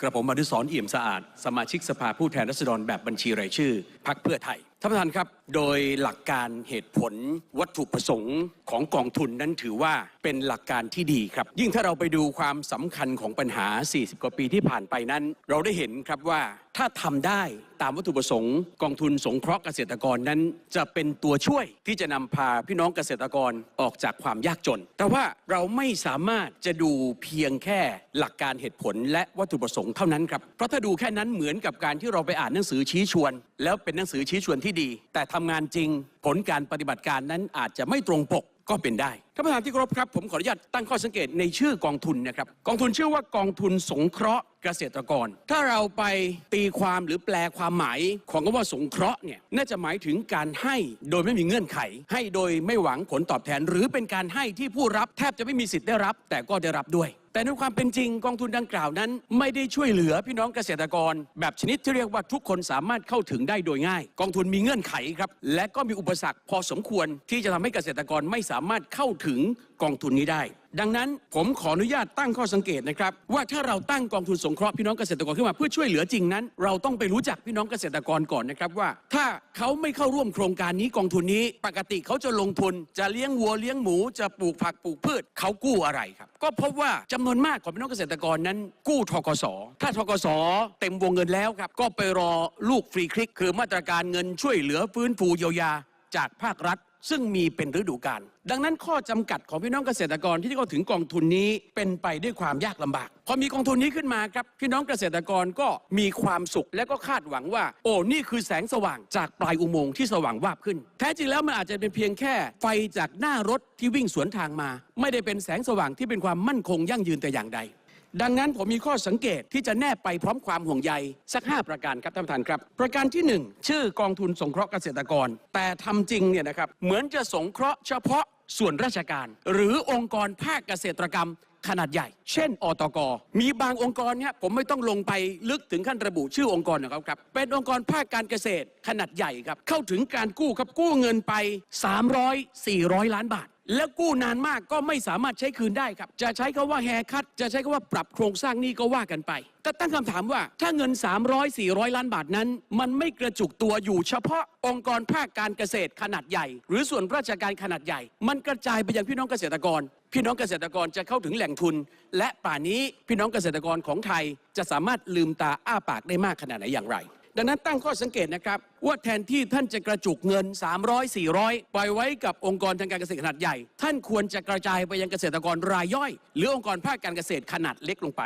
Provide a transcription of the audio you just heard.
กระผมอนุสรณ์เอี่ยมสะอาด สมาชิกสภาผู้แทนราษฎรแบบบัญชีรายชื่อ พักเพื่อไทยท่านประธานครับ โดยหลักการเหตุผลวัตถุประสงค์ของกองทุนนั้นถือว่าเป็นหลักการที่ดีครับ ยิ่งถ้าเราไปดูความสำคัญของปัญหา 40 กว่าปีที่ผ่านไปนั้น เราได้เห็นครับว่า ถ้าทำได้ตามวัตถุประสงค์กองทุนสงเคราะห์เกษตรกรนั้น จะเป็นตัวช่วยที่จะนำพาพี่น้องเกษตรกรออกจากความยากจน แต่ว่าเราไม่สามารถจะดูเพียงแค่หลักการเหตุผลและวัตถุประสงค์เท่านั้นครับ เพราะถ้าดูแค่นั้นเหมือนกับการที่เราไปอ่านหนังสือชี้ชวน แล้วเป็นหนังสือชี้ชวนที่ดี แต่ทำงานจริง ผลการปฏิบัติการนั้นอาจจะไม่ตรงปก ก็เป็นได้ท่านประธานที่เคารพครับผมขออนุญาตตั้งข้อสังเกตในชื่อกองทุนนะครับกองทุนชื่อว่ากองทุนสงเคราะห์เกษตรกร ถ้าเราไปตีความหรือแปลความหมายของคำว่าสงเคราะห์เนี่ยน่าจะหมายถึงการให้โดยไม่มีเงื่อนไข ให้โดยไม่หวังผลตอบแทน หรือเป็นการให้ที่ผู้รับแทบจะไม่มีสิทธิ์ได้รับ แต่ก็ได้รับด้วย แต่ในความเป็นจริงกองทุนดังกล่าวนั้น ไม่ได้ช่วยเหลือพี่น้องเกษตรกร แบบชนิดที่เรียกว่าทุกคนสามารถเข้าถึงได้โดยง่าย กองทุนมีเงื่อนไขครับ และก็มีอุปสรรคพอสมควรที่จะทำให้เกษตรกรไม่สามารถเข้าถึงกองทุนนี้ได้ดังนั้นผมขออนุญาตตั้งข้อสังเกตนะครับ ว่าถ้าเราตั้งกองทุนสงเคราะห์พี่น้องเกษตรกรขึ้นมาเพื่อช่วยเหลือจริงนั้น เราต้องไปรู้จักพี่น้องเกษตรกรก่อนนะครับว่า ถ้าเขาไม่เข้าร่วมโครงการนี้กองทุนนี้ ปกติเขาจะลงทุน จะเลี้ยงวัวเลี้ยงหมูจะปลูกผักปลูกพืชเขากู้อะไรครับ ก็พบว่าจำนวนมากของพี่น้องเกษตรกรนั้น กู้ทกสถ้าทกสเต็มวงเงินแล้วครับก็ไปรอลูกฟรีคลิก คือมาตรการเงินช่วยเหลือฟื้นฟูเยียวยาจากภาครัฐ ซึ่งมีเป็นฤดูกาลดังนั้นข้อจำกัดของพี่น้องเกษตรกรที่เข้าถึงกองทุนนี้เป็นไปด้วยความยากลำบาก พอมีกองทุนนี้ขึ้นมาครับพี่น้องเกษตรกรก็มีความสุขและก็คาดหวังว่า โอ้นี่คือแสงสว่างจากปลายอุโมงค์ที่สว่างวาบขึ้น แท้จริงแล้วมันอาจจะเป็นเพียงแค่ ไฟจากหน้ารถที่วิ่งสวนทางมา ไม่ได้เป็นแสงสว่างที่เป็นความมั่นคงยั่งยืนแต่อย่างใด ดังนั้นผมมีข้อสังเกตที่จะแนบไปพร้อมความห่วงใยสัก 5 ประการครับท่านประธานครับ ประการที่ 1 ชื่อกองทุนสงเคราะห์เกษตรกร แต่ทำจริงเนี่ยนะครับเหมือนจะสงเคราะห์เฉพาะส่วนราชการ หรือองค์กรภาคเกษตรกรรมขนาดใหญ่ เช่น อตก มีบางองค์กรเนี่ยผมไม่ต้องลงไปลึกถึงขั้นระบุชื่อองค์กรนะครับครับ เป็นองค์กรภาคการเกษตรขนาดใหญ่ครับ เข้าถึงการกู้ครับกู้เงินไป 300 400 ล้านบาท แล้วกู้นานมากก็ไม่สามารถใช้คืนได้ครับ จะใช้คาว่าแฮคัตจะใช้คาว่าปรับโครงสร้างหนี้ก็ว่ากันไปแต่ตั้งคำถามว่า ถ้าเงิน 300 400 ล้านบาทนั้น มันไม่กระจุกตัวอยู่เฉพาะองค์กรภาคการเกษตรขนาดใหญ่ หรือส่วนราชการขนาดใหญ่ มันกระจายไปยังพี่น้องเกษตรกร พี่น้องเกษตรกรจะเข้าถึงแหล่งทุน และป่านนี้พี่น้องเกษตรกรของไทยจะสามารถลืมตาอ้าปากได้มากขนาดไหนอย่างไร ดังนั้นตั้งข้อสังเกตนะครับ ว่าแทนที่ท่านจะกระจุกเงิน 300 400 ปล่อยไว้กับองค์กรทางการเกษตรขนาดใหญ่ ท่านควรจะกระจายไปยังเกษตรกรรายย่อย หรือองค์กรภาคการเกษตรขนาดเล็กลงไป